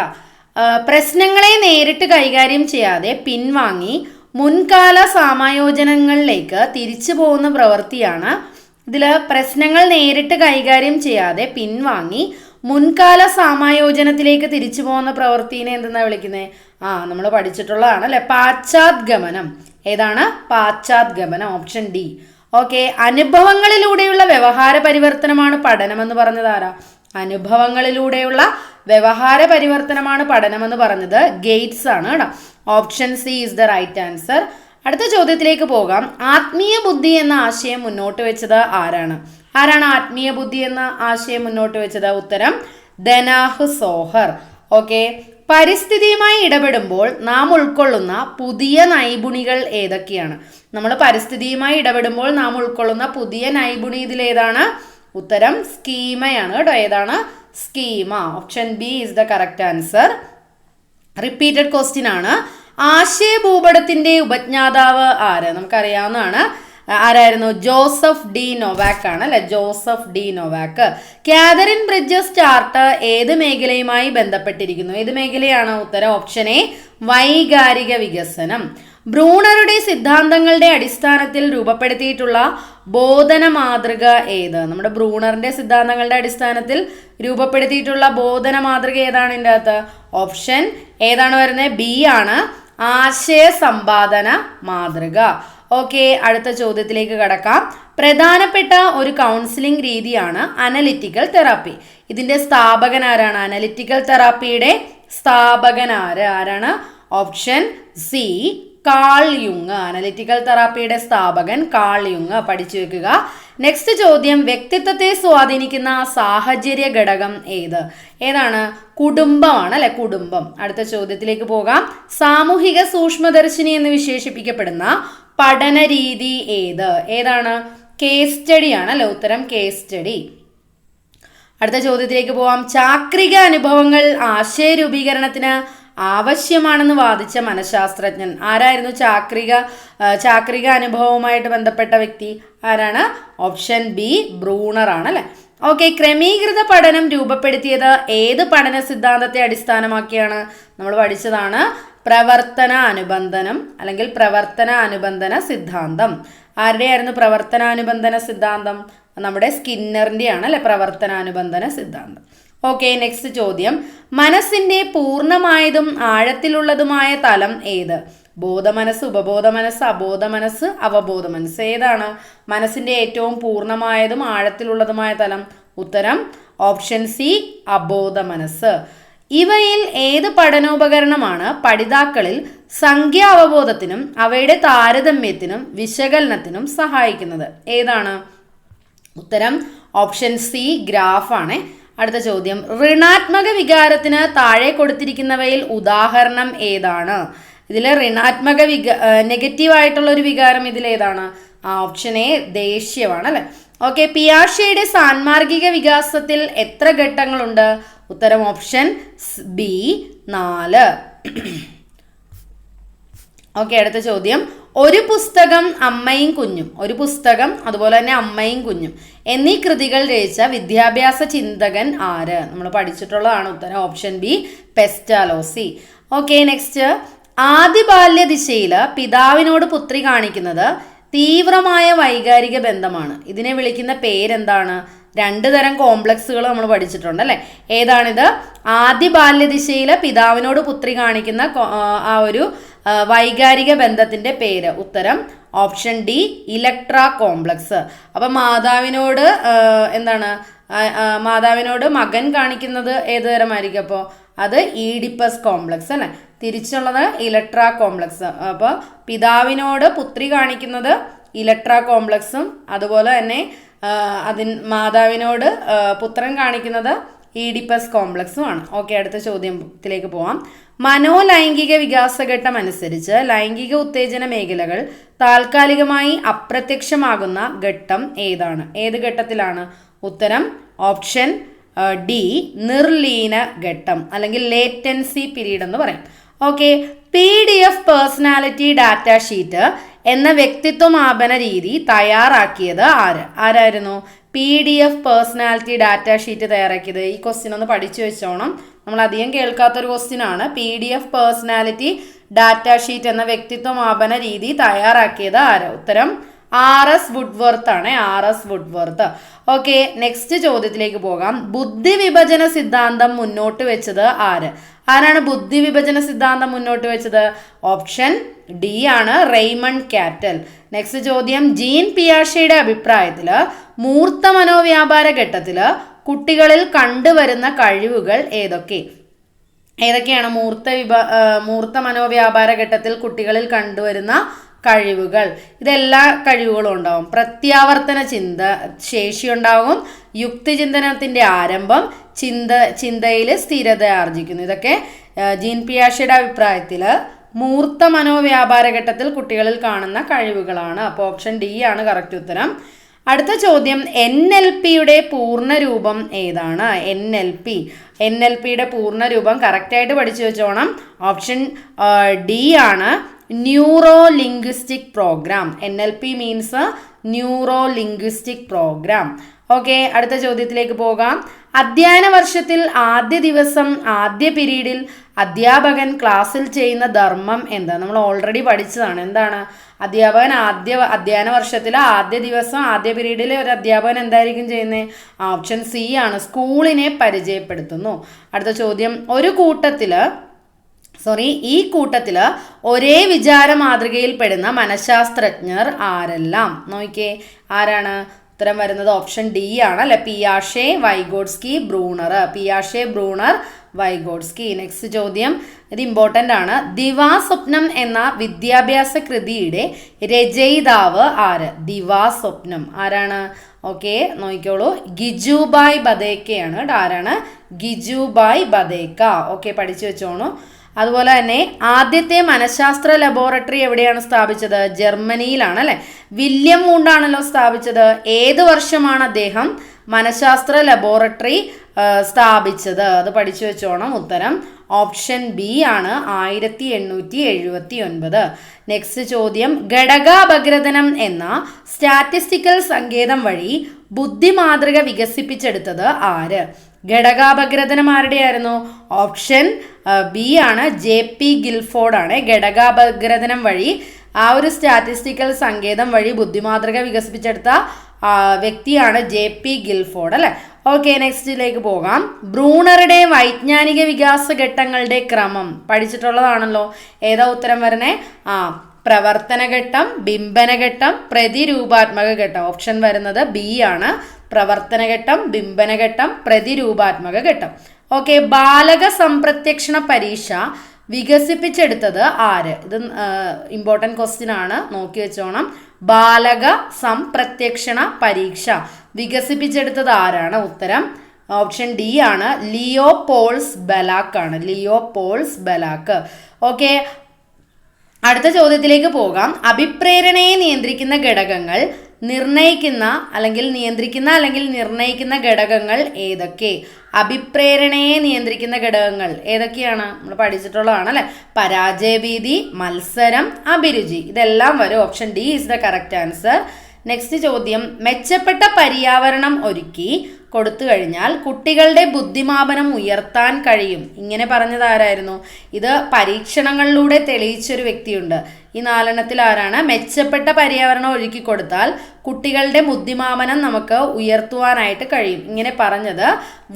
Speaker 1: പ്രശ്നങ്ങളെ നേരിട്ട് കൈകാര്യം ചെയ്യാതെ പിൻവാങ്ങി മുൻകാല സമായോജനങ്ങളിലേക്ക് തിരിച്ചു പോകുന്ന പ്രവൃത്തിയാണ്. ഇതിൽ പ്രശ്നങ്ങൾ നേരിട്ട് കൈകാര്യം ചെയ്യാതെ പിൻവാങ്ങി മുൻകാല സമായോജനത്തിലേക്ക് തിരിച്ചു പോകുന്ന പ്രവൃത്തിനെ എന്തെന്നാണ് വിളിക്കുന്നത് ആ നമ്മൾ പഠിച്ചിട്ടുള്ളതാണ് അല്ലെ പാശ്ചാത്ഗമനം. ഏതാണ്? പാശ്ചാത്ഗമനം ഓപ്ഷൻ ഡി ഓക്കെ അനുഭവങ്ങളിലൂടെയുള്ള വ്യവഹാര പരിവർത്തനമാണ് പഠനമെന്ന് പറഞ്ഞത് ആരാ? അനുഭവങ്ങളിലൂടെയുള്ള വ്യവഹാര പരിവർത്തനമാണ് പഠനമെന്ന് പറഞ്ഞത് ഗേറ്റ്സ് ആണ് കേട്ടോ. Option C is the right answer അടുത്ത ചോദ്യത്തിലേക്ക് പോകാം. ആത്മീയ ബുദ്ധി എന്ന ആശയം മുന്നോട്ട് വെച്ചത് ആരാണ്? ആരാണ് ആത്മീയ ബുദ്ധി എന്ന ആശയം മുന്നോട്ട് വെച്ചത്? ഉത്തരം ദനാഹ് സോഹർ. ഓക്കെ പരിസ്ഥിതിയുമായി ഇടപെടുമ്പോൾ നാം ഉൾക്കൊള്ളുന്ന പുതിയ നൈപുണികൾ ഏതൊക്കെയാണ്? നമ്മൾ പരിസ്ഥിതിയുമായി ഇടപെടുമ്പോൾ നാം ഉൾക്കൊള്ളുന്ന പുതിയ നൈപുണി ഇതിലേതാണ്. ഉത്തരം സ്കീമയാണ് കേട്ടോ. ഏതാണ്? Schema. Option B is the correct answer repeated question ആണ്. ആശയ ഭൂപടത്തിന്റെ ഉപജ്ഞാതാവ് ആര്? നമുക്കറിയാവുന്നതാണ് ആരായിരുന്നു? ജോസഫ് ഡി നൊവാക്ക് ആണ് അല്ലെ? Joseph D Novak. Katharine Bridges chart ഏത് മേഖലയുമായി ബന്ധപ്പെട്ടിരിക്കുന്നു? ഏത് മേഖലയാണ് ഉത്തരം? ഓപ്ഷൻ എ വൈകാരിക വികസനം. ബ്രൂണറുടെ സിദ്ധാന്തങ്ങളുടെ അടിസ്ഥാനത്തിൽ രൂപപ്പെടുത്തിയിട്ടുള്ള ബോധന മാതൃക ഏത്? നമ്മുടെ ബ്രൂണറിന്റെ സിദ്ധാന്തങ്ങളുടെ അടിസ്ഥാനത്തിൽ രൂപപ്പെടുത്തിയിട്ടുള്ള ബോധന മാതൃക ഏതാണ് ഇതിന്റെ അകത്ത്? ഓപ്ഷൻ ഏതാണ് വരുന്നത്? ബി ആണ് ആശയ സമ്പാദന മാതൃക. ഓക്കെ അടുത്ത ചോദ്യത്തിലേക്ക് കടക്കാം. പ്രധാനപ്പെട്ട ഒരു കൗൺസിലിംഗ് രീതിയാണ് അനലിറ്റിക്കൽ തെറാപ്പി ഇതിന്റെ സ്ഥാപകൻ ആരാണ്? അനലിറ്റിക്കൽ തെറാപ്പിയുടെ സ്ഥാപകൻ ആര്? ആരാണ്? ഓപ്ഷൻ സി കാൾ യുങ് അനലിറ്റിക്കൽ തെറാപ്പിയുടെ സ്ഥാപകൻ കാൾ യുങ് പഠിച്ചു വെക്കുക. നെക്സ്റ്റ് ചോദ്യം വ്യക്തിത്വത്തെ സ്വാധീനിക്കുന്ന സാഹചര്യ ഘടകം ഏത്? ഏതാണ്? കുടുംബമാണ് അല്ലെ? കുടുംബം. അടുത്ത ചോദ്യത്തിലേക്ക് പോകാം. സാമൂഹിക സൂക്ഷ്മദർശിനി എന്ന് വിശേഷിപ്പിക്കപ്പെടുന്ന പഠന രീതി ഏത്? ഏതാണ്? കേസ് സ്റ്റഡി ആണ് അല്ലെ ഉത്തരം? കേസ് സ്റ്റഡി അടുത്ത ചോദ്യത്തിലേക്ക് പോവാം. ചാക്രിക അനുഭവങ്ങൾ ആശയ രൂപീകരണത്തിന് ആവശ്യമാണെന്ന് വാദിച്ച മനഃശാസ്ത്രജ്ഞൻ ആരായിരുന്നു? ചാക്രിക ചാക്രിക അനുഭവവുമായിട്ട് ബന്ധപ്പെട്ട വ്യക്തി ആരാണ്? ഓപ്ഷൻ ബി ബ്രൂണർ ആണ് അല്ലെ? ഓക്കെ ക്രമീകൃത പഠനം രൂപപ്പെടുത്തിയത് ഏത് പഠന സിദ്ധാന്തത്തെ അടിസ്ഥാനമാക്കിയാണ്? നമ്മൾ പഠിച്ചതാണ് പ്രവർത്തന അനുബന്ധനം അല്ലെങ്കിൽ പ്രവർത്തനാനുബന്ധന സിദ്ധാന്തം. ആരുടെയായിരുന്നു പ്രവർത്തനാനുബന്ധന സിദ്ധാന്തം? നമ്മുടെ സ്കിന്നറിന്റെ ആണ് അല്ലെ പ്രവർത്തനാനുബന്ധന സിദ്ധാന്തം. ഓക്കെ നെക്സ്റ്റ് ചോദ്യം. മനസ്സിന്റെ പൂർണമായതും ആഴത്തിലുള്ളതുമായ തലം ഏത്? ബോധമനസ്സ് ഉപബോധ മനസ്സ് അബോധ മനസ്സ് അവബോധ മനസ്സ് ഏതാണ്? മനസ്സിന്റെ ഏറ്റവും പൂർണമായതും ആഴത്തിലുള്ളതുമായ തലം. ഉത്തരം ഓപ്ഷൻ സി അബോധ മനസ്സ് ഇവയിൽ ഏത് പഠനോപകരണമാണ് പഠിതാക്കളിൽ സംഖ്യാ അവബോധത്തിനും അവയുടെ താരതമ്യത്തിനും വിശകലനത്തിനും സഹായിക്കുന്നത്? ഏതാണ്? ഉത്തരം ഓപ്ഷൻ സി ഗ്രാഫ് ആണ് അടുത്ത ചോദ്യം. ഋണാത്മക വികാരത്തിന് താഴെ കൊടുത്തിരിക്കുന്നവയിൽ ഉദാഹരണം ഏതാണ്? ഇതിൽ ഋണാത്മക വിക നെഗറ്റീവ് ആയിട്ടുള്ള ഒരു വികാരം ഇതിലേതാണ് ആ ഓപ്ഷൻ എ ദേഷ്യമാണ് അല്ലെ? ഓക്കെ പിയാഷയുടെ സാൻമാർഗിക വികാസത്തിൽ എത്ര ഘട്ടങ്ങളുണ്ട്? ഉത്തരം ഓപ്ഷൻ ബി നാല്. ഓക്കെ അടുത്ത ചോദ്യം. ഒരു പുസ്തകം അമ്മയും കുഞ്ഞും ഒരു പുസ്തകം അതുപോലെ തന്നെ അമ്മയും കുഞ്ഞും എന്നീ കൃതികൾ രചിച്ച വിദ്യാഭ്യാസ ചിന്തകൻ ആര്? നമ്മൾ പഠിച്ചിട്ടുള്ളതാണ് ഉത്തരം option B Pestalozzi. Okay next ആദ്യ ബാല്യ ദിശയിൽ പിതാവിനോട് പുത്രി കാണിക്കുന്നത് തീവ്രമായ വൈകാരിക ബന്ധമാണ്. ഇതിനെ വിളിക്കുന്ന പേരെന്താണ്? രണ്ട് തരം കോംപ്ലക്സുകൾ നമ്മൾ പഠിച്ചിട്ടുണ്ട് അല്ലേ? ഏതാണിത്? ആദ്യ ബാല്യദിശയിൽ പിതാവിനോട് പുത്രി കാണിക്കുന്ന ആ, ഒരു വൈകാരിക ബന്ധത്തിന്റെ പേര്. ഉത്തരം ഓപ്ഷൻ ഡി ഇലക്ട്ര കോംപ്ലക്സ്. അപ്പം മാതാവിനോട് എന്താണ്? മാതാവിനോട് മകൻ കാണിക്കുന്നത് ഏത് തരമായിരിക്കും അപ്പോൾ അത് ഈഡിപ്പസ് കോംപ്ലക്സ് അല്ലേ? തിരിച്ചുള്ളത് ഇലക്ട്ര കോംപ്ലക്സ്. അപ്പോൾ പിതാവിനോട് പുത്രി കാണിക്കുന്നത് ഇലക്ട്ര കോംപ്ലക്സും അതുപോലെ തന്നെ അതിൻ മാതാവിനോട് പുത്രൻ കാണിക്കുന്നത് ഈഡിപ്പസ് കോംപ്ലക്സും ആണ് ഓക്കെ അടുത്ത ചോദ്യത്തിലേക്ക് പോവാം. മനോലൈംഗിക വികാസഘട്ടം അനുസരിച്ച് ലൈംഗിക ഉത്തേജന മേഖലകൾ താൽക്കാലികമായി അപ്രത്യക്ഷമാകുന്ന ഘട്ടം ഏതാണ്? ഏത് ഘട്ടത്തിലാണ്? ഉത്തരം ഓപ്ഷൻ ഡി നിർലീന ഘട്ടം അല്ലെങ്കിൽ ലേറ്റൻസി പീരീഡ് എന്ന് പറയും. Okay P D F personality data sheet എന്ന വ്യക്തിത്വമാപന രീതി തയ്യാറാക്കിയത് ആര്? ആരായിരുന്നു? P D F personality data sheet തയ്യാറാക്കിയത്. ഈ ക്വസ്റ്റ്യൻ ഒന്ന് പഠിച്ചു വെച്ചോണം. നമ്മൾ അധികം കേൾക്കാത്തൊരു ക്വസ്റ്റ്യൻ ആണ്. P D F personality data sheet എന്ന വ്യക്തിത്വമാപന രീതി തയ്യാറാക്കിയത് ആര്? ഉത്തരം ആർ എസ് വുഡ്വർത്ത് ആണ് R S Woodworth. Okay next ചോദ്യത്തിലേക്ക് പോകാം. ബുദ്ധി വിഭജന സിദ്ധാന്തം മുന്നോട്ട് വെച്ചത് ആര്? ആരാണ് ബുദ്ധി വിഭജന സിദ്ധാന്തം മുന്നോട്ട് വെച്ചത്? ഓപ്ഷൻ ഡി ആണ് റെയ്മണ്ട് കാറ്റൽ നെക്സ്റ്റ് ചോദ്യം ജീൻ പിയാഷയുടെ അഭിപ്രായത്തിൽ മൂർത്ത മനോവ്യാപാര ഘട്ടത്തിൽ കുട്ടികളിൽ കണ്ടുവരുന്ന കഴിവുകൾ ഏതൊക്കെ? ഏതൊക്കെയാണ് മൂർത്ത വിഭ മൂർത്ത മനോവ്യാപാര ഘട്ടത്തിൽ കുട്ടികളിൽ കണ്ടുവരുന്ന കഴിവുകൾ. ഇതെല്ലാ കഴിവുകളും ഉണ്ടാവും. പ്രത്യാവർത്തന ചിന്ത ശേഷി ഉണ്ടാവും. യുക്തിചിന്തനത്തിന്റെ ആരംഭം ചിന്ത ചിന്തയിൽ സ്ഥിരത ആർജിക്കുന്നു. ഇതൊക്കെ ജീൻ പിയാഷയുടെ അഭിപ്രായത്തിൽ മൂർത്ത മനോവ്യാപാര ഘട്ടത്തിൽ കുട്ടികളിൽ കാണുന്ന കഴിവുകളാണ്. അപ്പോൾ ഓപ്ഷൻ ഡി ആണ് കറക്റ്റ് ഉത്തരം. അടുത്ത ചോദ്യം എൻ എൽ പിയുടെ പൂർണരൂപം ഏതാണ്? N L P. N L പിയുടെ പൂർണരൂപം കറക്റ്റായിട്ട് പഠിച്ചു വെച്ചോണം. ഓപ്ഷൻ ഡി ആണ്. Neuro linguistic program N L P means neuro linguistic program okay അടുത്ത ചോദ്യത്തിലേക്ക് പോകാം. അധ്യയന വർഷത്തിൽ ആദ്യ ദിവസം ആദ്യ പിരീഡിൽ അധ്യാപകൻ ക്ലാസ്സിൽ ചെയ്യുന്ന ധർമ്മം എന്താ നമ്മൾ ഓൾറെഡി പഠിച്ചതാണ്. എന്താണ്? അധ്യാപകൻ ആദ്യ അധ്യയന വർഷത്തിൽ ആദ്യ ദിവസം ആദ്യ പീരീഡിൽ ഒരു അധ്യാപകൻ എന്തായിരിക്കും ചെയ്യുന്നത് ഓപ്ഷൻ സി ആണ്. സ്കൂളിനെ പരിചയപ്പെടുത്തുന്നു. അടുത്ത ചോദ്യം. ഒരു കൂട്ടത്തിൽ സോറി ഈ കൂട്ടത്തിൽ ഒരേ വിചാര മാതൃകയിൽ പെടുന്ന മനഃശാസ്ത്രജ്ഞർ ആരെല്ലാം? നോക്കിയേ ആരാണ്? ഉത്തരം വരുന്നത് ഓപ്ഷൻ ഡി ആണ് അല്ലെ പിയാഷെ Vygotsky Bruner പിയാഷെ Bruner Vygotsky next ചോദ്യം. ഇത് ഇമ്പോർട്ടന്റ് ആണ്. ദിവാസ്വപ്നം എന്ന വിദ്യാഭ്യാസ കൃതിയുടെ രചയിതാവ് ആര്? ദിവാസ്വപ്നം. ആരാണ്? ഓക്കെ നോക്കിക്കോളൂ. ഗിജുബായ് ബദേക്കയാണ് ആരാണ്? ഗിജുബായ് ബദേക്ക. ഓക്കെ പഠിച്ചു വെച്ചോണു. അതുപോലെ തന്നെ ആദ്യത്തെ മനഃശാസ്ത്ര ലബോറട്ടറി എവിടെയാണ് സ്ഥാപിച്ചത്? ജർമ്മനിയിലാണ് അല്ലെ? വില്യം മൂണ്ടാണല്ലോ സ്ഥാപിച്ചത്. ഏത് വർഷമാണ് അദ്ദേഹം മനഃശാസ്ത്ര ലബോറട്ടറി സ്ഥാപിച്ചത്? അത് പഠിച്ചു വെച്ചോണം. ഉത്തരം ഓപ്ഷൻ ബി ആണ് ആയിരത്തി എണ്ണൂറ്റി എഴുപത്തി ഒൻപത് നെക്സ്റ്റ് ചോദ്യം ഘടകാപഗ്രഥനം എന്ന സ്റ്റാറ്റിസ്റ്റിക്കൽ സങ്കേതം വഴി ബുദ്ധിമാതൃക വികസിപ്പിച്ചെടുത്തത് ആര്? ഘടകാപഗ്രഥനം ആരുടെയായിരുന്നു ഓപ്ഷൻ ബി ആണ് ജെ പി ഗിൽഫോർഡ് ആണ്. ഘടകാപഗ്രഥനം വഴി ആ ഒരു സ്റ്റാറ്റിസ്റ്റിക്കൽ സങ്കേതം വഴി ബുദ്ധിമാതൃക വികസിപ്പിച്ചെടുത്ത വ്യക്തിയാണ് ജെ പി ഗിൽഫോർഡ് അല്ലെ? ഓക്കെ നെക്സ്റ്റിലേക്ക് പോകാം. ബ്രൂണറുടെ വൈജ്ഞാനിക വികാസ ഘട്ടങ്ങളുടെ ക്രമം പഠിച്ചിട്ടുള്ളതാണല്ലോ. ഏതാ ഉത്തരം വരണേ? ആ പ്രവർത്തന പ്രവർത്തനഘട്ടം ബിംബനഘട്ടം പ്രതിരൂപാത്മക ഘട്ടം ഓപ്ഷൻ വരുന്നത് ബി ആണ്. പ്രവർത്തനഘട്ടം ബിംബനഘട്ടം പ്രതിരൂപാത്മക ഘട്ടം. ഓക്കെ ബാലക സംപ്രത്യക്ഷണ പരീക്ഷ വികസിപ്പിച്ചെടുത്തത് ആര്? ഇത് ഇമ്പോർട്ടന്റ് ക്വസ്റ്റ്യൻ ആണ്. നോക്കി വെച്ചോണം. ബാലക സംപ്രത്യക്ഷണ പരീക്ഷ വികസിപ്പിച്ചെടുത്തത് ആരാണ്? ഉത്തരം ഓപ്ഷൻ ഡി ആണ്. ലിയോ പോൾസ് ബലാക്ക് ആണ്. Leopold ബലാക്ക്. ഓക്കെ അടുത്ത ചോദ്യത്തിലേക്ക് പോകാം. അഭിപ്രേരണയെ നിയന്ത്രിക്കുന്ന ഘടകങ്ങൾ നിർണയിക്കുന്ന അല്ലെങ്കിൽ നിയന്ത്രിക്കുന്ന അല്ലെങ്കിൽ നിർണയിക്കുന്ന ഘടകങ്ങൾ ഏതൊക്കെ? അഭിപ്രേരണയെ നിയന്ത്രിക്കുന്ന ഘടകങ്ങൾ ഏതൊക്കെയാണ്? നമ്മൾ പഠിച്ചിട്ടുള്ളതാണ് അല്ലെ? പരാജയഭീതി മത്സരം അഭിരുചി. ഇതെല്ലാം വരും. Option D is the correct answer. Next ചോദ്യം. മെച്ചപ്പെട്ട പര്യാവരണം ഒരുക്കി കൊടുത്തു കഴിഞ്ഞാൽ കുട്ടികളുടെ ബുദ്ധിമാപനം ഉയർത്താൻ കഴിയും. ഇങ്ങനെ പറഞ്ഞത് ആരായിരുന്നു? ഇത് പരീക്ഷണങ്ങളിലൂടെ തെളിയിച്ചൊരു വ്യക്തിയുണ്ട്. ഈ നാലെണ്ണത്തിൽ ആരാണ്? മെച്ചപ്പെട്ട പര്യാവരണം ഒരുക്കി കൊടുത്താൽ കുട്ടികളുടെ ബുദ്ധിമാപനം നമുക്ക് ഉയർത്തുവാനായിട്ട് കഴിയും. ഇങ്ങനെ പറഞ്ഞത്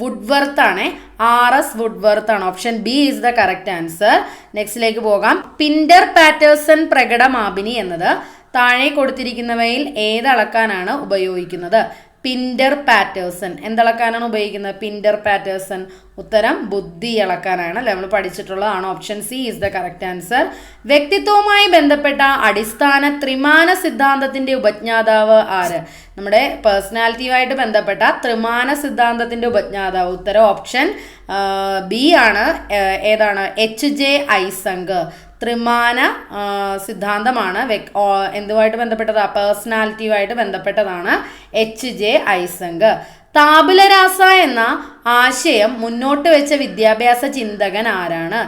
Speaker 1: വുഡ്വർത്ത് ആണ്. ആർ എസ് വുഡ്വർത്ത് ആണ്. Option B is the correct answer. നെക്സ്റ്റിലേക്ക് പോകാം. പിൻഡർ പാറ്റേഴ്സൺ പ്രകടമാപിനി എന്നത് താഴെ കൊടുത്തിരിക്കുന്നവയിൽ ഏതളക്കാനാണ് ഉപയോഗിക്കുന്നത്? പിൻഡർ പാറ്റേഴ്സൺ എന്തിളക്കാനാണ് ഉപയോഗിക്കുന്നത്? പിൻഡർ പാറ്റേഴ്സൺ ഉത്തരം ബുദ്ധി ഇളക്കാനാണ്. അല്ലെ? നമ്മൾ പഠിച്ചിട്ടുള്ളതാണ്. Option C is the correct answer വ്യക്തിത്വവുമായി ബന്ധപ്പെട്ട അടിസ്ഥാന ത്രിമാന സിദ്ധാന്തത്തിന്റെ ഉപജ്ഞാതാവ് ആര്? നമ്മുടെ പേഴ്സണാലിറ്റിയുമായിട്ട് ബന്ധപ്പെട്ട ത്രിമാന സിദ്ധാന്തത്തിന്റെ ഉപജ്ഞാതാവ്. ഉത്തരം ഓപ്ഷൻ ബി ആണ്. ഏതാണ്? എച്ച് ജെ ഐസങ്ക് ത്രിമാന സിദ്ധാന്തമാണ്. എന്തുമായിട്ട് ബന്ധപ്പെട്ടത്? പേഴ്സണാലിറ്റിയുമായിട്ട് ബന്ധപ്പെട്ടതാണ് എച്ച് ജെ ഐസങ്ക്. താപുലരാസ എന്ന ആശയം മുന്നോട്ട് വെച്ച വിദ്യാഭ്യാസ ചിന്തകൻ ആരാണ്?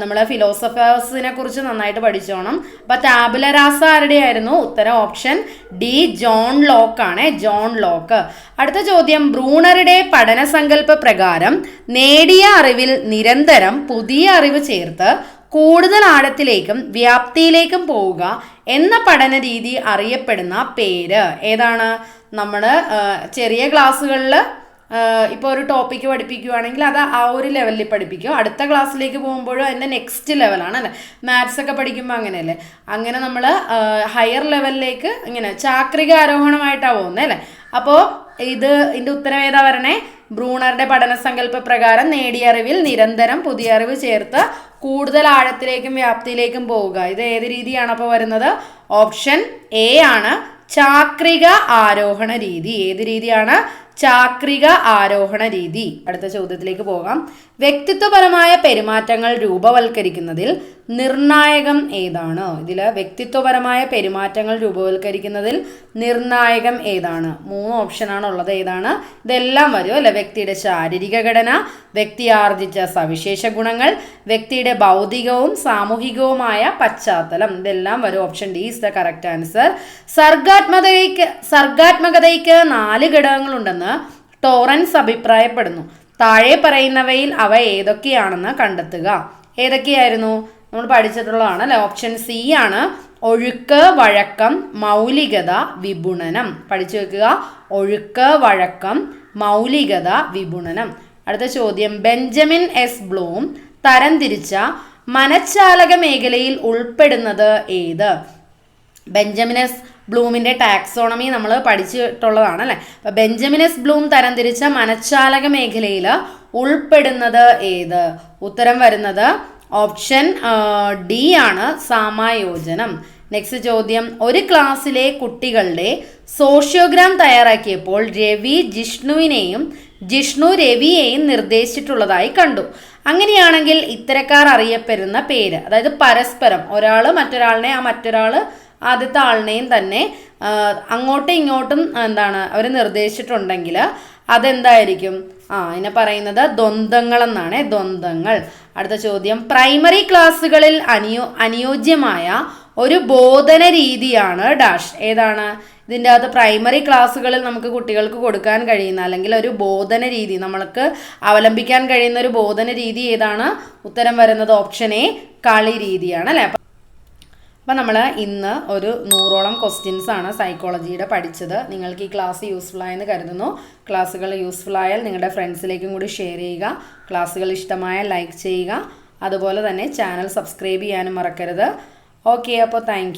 Speaker 1: നമ്മൾ ഫിലോസഫേഴ്സിനെ കുറിച്ച് നന്നായിട്ട് പഠിച്ചോണം. അപ്പൊ താബുലരാസ ആയിരുന്നു ഉത്തരം ഓപ്ഷൻ ഡി ജോൺ ലോക്ക് ആണ്. John Locke. അടുത്ത ചോദ്യം ബ്രൂണറുടെ പഠന സങ്കല്പ പ്രകാരം നേടിയ അറിവിൽ നിരന്തരം പുതിയ അറിവ് ചേർത്ത് കൂടുതൽ ആഴത്തിലേക്കും വ്യാപ്തിയിലേക്കും പോവുക എന്ന പഠന രീതി അറിയപ്പെടുന്ന പേര്. ഏതാണ്? നമ്മൾ ചെറിയ ക്ലാസ്സുകളിൽ ഇപ്പോൾ ഒരു ടോപ്പിക്ക് പഠിപ്പിക്കുകയാണെങ്കിൽ അത് ആ ഒരു ലെവലിൽ പഠിപ്പിക്കും. അടുത്ത ക്ലാസ്സിലേക്ക് പോകുമ്പോഴും അതിന്റെ നെക്സ്റ്റ് ലെവലാണ് അല്ലേ? മാത്സ് ഒക്കെ പഠിക്കുമ്പോൾ അങ്ങനെയല്ലേ? അങ്ങനെ നമ്മൾ ഹയർ ലെവലിലേക്ക് ഇങ്ങനെ ചാക്രിക ആരോഹണമായിട്ടാണ് പോകുന്നത് അല്ലേ? അപ്പോൾ ഇത് ഇതിന്റെ ഉത്തരം ഏതാ പറയണേ ബ്രൂണറുടെ പഠന സങ്കല്പ പ്രകാരം നേടിയ അറിവിൽ നിരന്തരം പുതിയ അറിവ് ചേർത്ത് കൂടുതൽ ആഴത്തിലേക്കും വ്യാപ്തിയിലേക്കും പോവുക. ഇത് ഏത് രീതിയാണ് അപ്പോൾ വരുന്നത്? ഓപ്ഷൻ എ ആണ് ചാക്രിക ആരോഹണ രീതി. ഏത് രീതിയാണ്? ചാക്രിക ആരോഹണ രീതി. അടുത്ത ചോദ്യത്തിലേക്ക് പോകാം. വ്യക്തിത്വപരമായ പെരുമാറ്റങ്ങൾ രൂപവൽക്കരിക്കുന്നതിൽ നിർണായകം ഏതാണ്? ഇതിൽ വ്യക്തിത്വപരമായ പെരുമാറ്റങ്ങൾ രൂപവൽക്കരിക്കുന്നതിൽ നിർണായകം ഏതാണ്? മൂന്ന് ഓപ്ഷനാണ് ഉള്ളത് ഏതാണ്? ഇതെല്ലാം വരും അല്ലെ വ്യക്തിയുടെ ശാരീരിക ഘടന വ്യക്തി ആർജിച്ച സവിശേഷ ഗുണങ്ങൾ വ്യക്തിയുടെ ഭൗതികവും സാമൂഹികവുമായ പശ്ചാത്തലം. ഇതെല്ലാം വരും option D is the correct answer. സർഗാത്മകതയ്ക്ക് സർഗാത്മകതയ്ക്ക് നാല് ഘടകങ്ങളുണ്ടെന്ന് ടോറൻസ് അഭിപ്രായപ്പെടുന്നു. താഴെ പറയുന്നവയിൽ അവ ഏതൊക്കെയാണെന്ന് കണ്ടെത്തുക. ഏതൊക്കെയായിരുന്നു? നമ്മൾ പഠിച്ചിട്ടുള്ളതാണ് അല്ലെ ഓപ്ഷൻ സി ആണ്. ഒഴുക്ക് വഴക്കം മൗലികത വിപുണനം. പഠിച്ചു വെക്കുക. ഒഴുക്ക് വഴക്കം മൗലികത വിപുണനം. അടുത്ത ചോദ്യം. ബെഞ്ചമിൻ എസ് ബ്ലൂം തരംതിരിച്ച മനഃശാലക മേഖലയിൽ ഉൾപ്പെടുന്നത് ഏത്? ബെഞ്ചമിനസ് ബ്ലൂമിന്റെ ടാക്സോണമി നമ്മൾ പഠിച്ചിട്ടുള്ളതാണ് അല്ലേ അപ്പോൾ ബെഞ്ചമിനസ് ബ്ലൂം തരംതിരിച്ച മനഃശാലക മേഖലയിൽ ഉൾപ്പെടുന്നത് ഏത്? ഉത്തരം വരുന്നത് ഓപ്ഷൻ ഡി ആണ് സാമായോജനം. നെക്സ്റ്റ് ചോദ്യം. ഒരു ക്ലാസ്സിലെ കുട്ടികളുടെ സോഷ്യോഗ്രാം തയ്യാറാക്കിയപ്പോൾ രവി ജിഷ്ണുവിനെയും ജിഷ്ണു രവിയെയും നിർദ്ദേശിച്ചിട്ടുള്ളതായി കണ്ടു. അങ്ങനെയാണെങ്കിൽ ഇത്തരക്കാർ അറിയപ്പെടുന്ന പേര് അതായത് പരസ്പരം. ഒരാൾ മറ്റൊരാളിനെ ആ മറ്റൊരാൾ ആദ്യത്തെ ആളിനെയും തന്നെ അങ്ങോട്ടും ഇങ്ങോട്ടും എന്താണ് അവർ നിർദ്ദേശിച്ചിട്ടുണ്ടെങ്കിൽ അതെന്തായിരിക്കും? ആ അതിനെ പറയുന്നത് ദ്വന്ദ്ങ്ങൾ എന്നാണ് ദ്വന്ദ്ങ്ങൾ അടുത്ത ചോദ്യം. പ്രൈമറി ക്ലാസ്സുകളിൽ അനുയോ അനുയോജ്യമായ ഒരു ബോധന രീതിയാണ് ഡാഷ് ഏതാണ്? ഇതിന്റെ അകത്ത് പ്രൈമറി ക്ലാസ്സുകളിൽ നമുക്ക് കുട്ടികൾക്ക് കൊടുക്കാൻ കഴിയുന്ന അല്ലെങ്കിൽ ഒരു ബോധന രീതി നമ്മൾക്ക് അവലംബിക്കാൻ കഴിയുന്ന ഒരു ബോധന രീതി ഏതാണ്? ഉത്തരം വരുന്നത് ഓപ്ഷൻ എ കളി രീതിയാണ് അല്ലേ? അപ്പം നമ്മൾ ഇന്ന് ഒരു നൂറോളം ക്വസ്റ്റ്യൻസ് ആണ് സൈക്കോളജിയുടെ പഠിച്ചത്. നിങ്ങൾക്ക് ഈ ക്ലാസ് യൂസ്ഫുൾ ആയെന്ന് കരുതുന്നു. ക്ലാസ്സുകൾ യൂസ്ഫുൾ ആയാൽ നിങ്ങളുടെ ഫ്രണ്ട്സിലേക്കും കൂടി ഷെയർ ചെയ്യുക. ക്ലാസ്സുകൾ ഇഷ്ടമായ ലൈക്ക് ചെയ്യുക. അതുപോലെ തന്നെ ചാനൽ സബ്സ്ക്രൈബ് ചെയ്യാനും മറക്കരുത്. ഓക്കെ അപ്പോൾ താങ്ക്